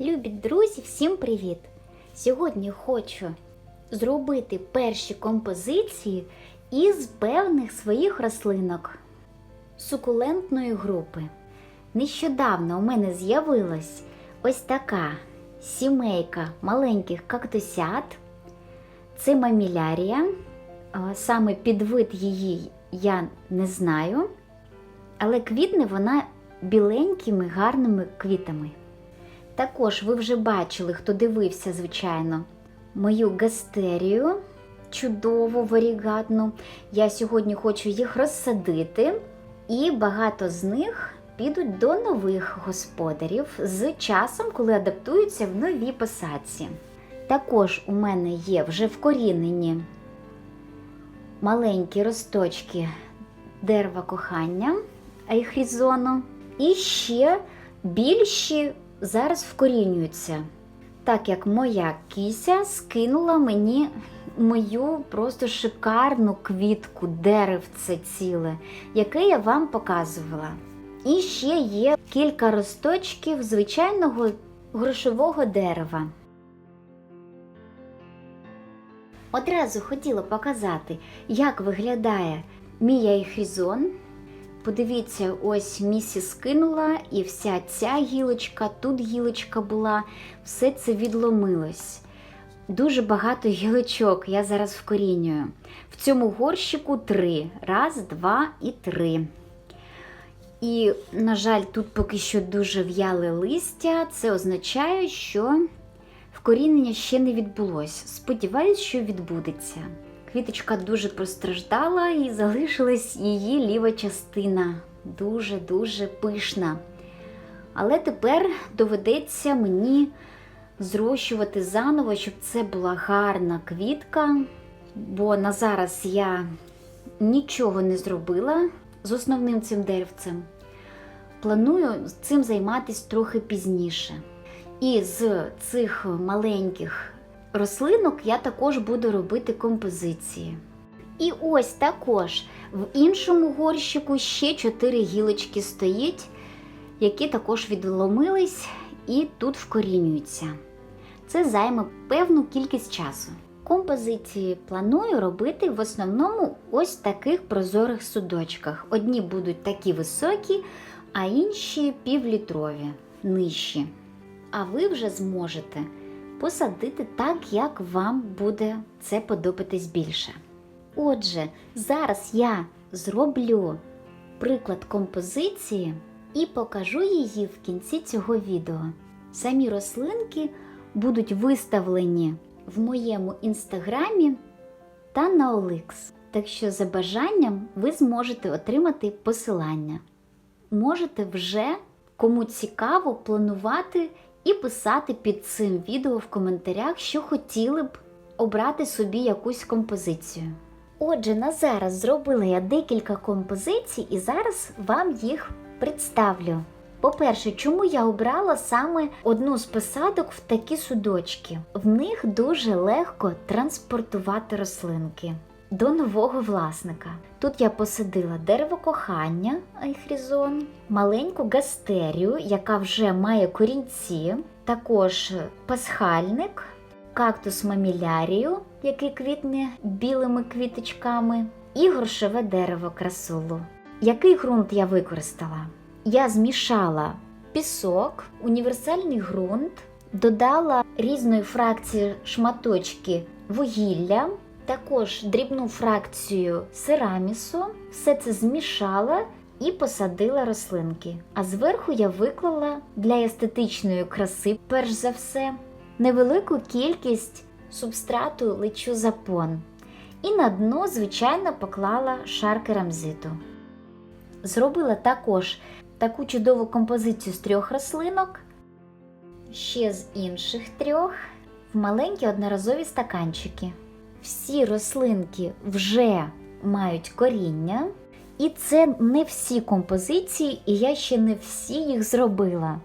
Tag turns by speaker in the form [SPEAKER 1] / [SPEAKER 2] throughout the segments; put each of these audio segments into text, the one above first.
[SPEAKER 1] Любі друзі, всім привіт! Сьогодні хочу зробити перші композиції із певних своїх рослинок сукулентної групи. Нещодавно у мене з'явилась ось така сімейка маленьких кактусят. Це мамілярія. Саме підвид її я не знаю, але квітне вона біленькими гарними квітами. Також ви вже бачили, хто дивився, звичайно, мою гастерію чудову варігатну. Я сьогодні хочу їх розсадити, і багато з них підуть до нових господарів з часом, коли адаптуються в новій посадці. Також у мене є вже вкорінені маленькі росточки дерева кохання айхрізону. І ще більші зараз вкорінюються, так як моя кися скинула мені мою просто шикарну квітку, деревце ціле, яке я вам показувала. І ще є кілька росточків звичайного грошового дерева. Одразу хотіла показати, як виглядає мій айхрізон. Подивіться, ось місі скинула, і вся ця гілочка, тут гілочка була, все це відломилось. Дуже багато гілочок я зараз вкорінюю. В цьому горщику три. Раз, два і три. І, на жаль, тут поки що дуже в'яле листя. Це означає, що вкорінення ще не відбулось. Сподіваюсь, що відбудеться. Квіточка дуже постраждала і залишилась її ліва частина. Дуже-дуже пишна. Але тепер доведеться мені зрощувати заново, щоб це була гарна квітка. Бо на зараз я нічого не зробила з основним цим деревцем. Планую цим займатися трохи пізніше. І з цих маленьких рослинок я також буду робити композиції. І ось також в іншому горщику ще 4 гілочки стоїть, які також відломились і тут вкорінюються. Це займе певну кількість часу. Композиції планую робити в основному ось таких прозорих судочках. Одні будуть такі високі, а інші півлітрові, нижчі. А ви вже зможете посадити так, як вам буде це подобатись більше. Отже, зараз я зроблю приклад композиції і покажу її в кінці цього відео. Самі рослинки будуть виставлені в моєму інстаграмі та на OLX. Так що за бажанням ви зможете отримати посилання. Можете вже, кому цікаво, планувати і писати під цим відео в коментарях, що хотіли б обрати собі якусь композицію. Отже, на зараз зробила я декілька композицій і зараз вам їх представлю. По-перше, чому я обрала саме одну з посадок в такі судочки? В них дуже легко транспортувати рослинки до нового власника. Тут я посадила дерево кохання айхрізон, маленьку гастерію, яка вже має корінці, також пасхальник, кактус мамілярію, який квітне білими квіточками, і горшове дерево красулу. Який ґрунт я використала? Я змішала пісок, універсальний ґрунт, додала різної фракції шматочки вугілля, також дрібну фракцію серамісу, все це змішала і посадила рослинки. А зверху я виклала для естетичної краси, перш за все, невелику кількість субстрату лечу запон. І на дно, звичайно, поклала шар керамзиту. Зробила також таку чудову композицію з трьох рослинок, ще з інших трьох, в маленькі одноразові стаканчики. Всі рослинки вже мають коріння, і це не всі композиції, і я ще не всі їх зробила.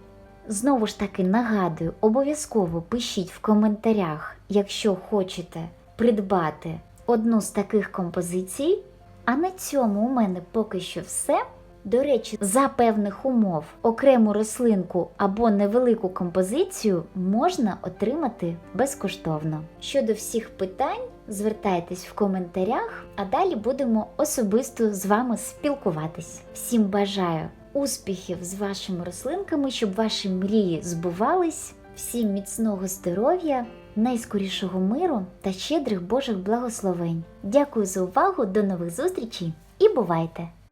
[SPEAKER 1] Знову ж таки нагадую, обов'язково пишіть в коментарях, якщо хочете придбати одну з таких композицій. А на цьому у мене поки що все. До речі, за певних умов окрему рослинку або невелику композицію можна отримати безкоштовно. Щодо всіх питань, звертайтесь в коментарях, а далі будемо особисто з вами спілкуватись. Всім бажаю успіхів з вашими рослинками, щоб ваші мрії збувались. Всім міцного здоров'я, найскорішого миру та щедрих Божих благословень. Дякую за увагу, до нових зустрічей і бувайте!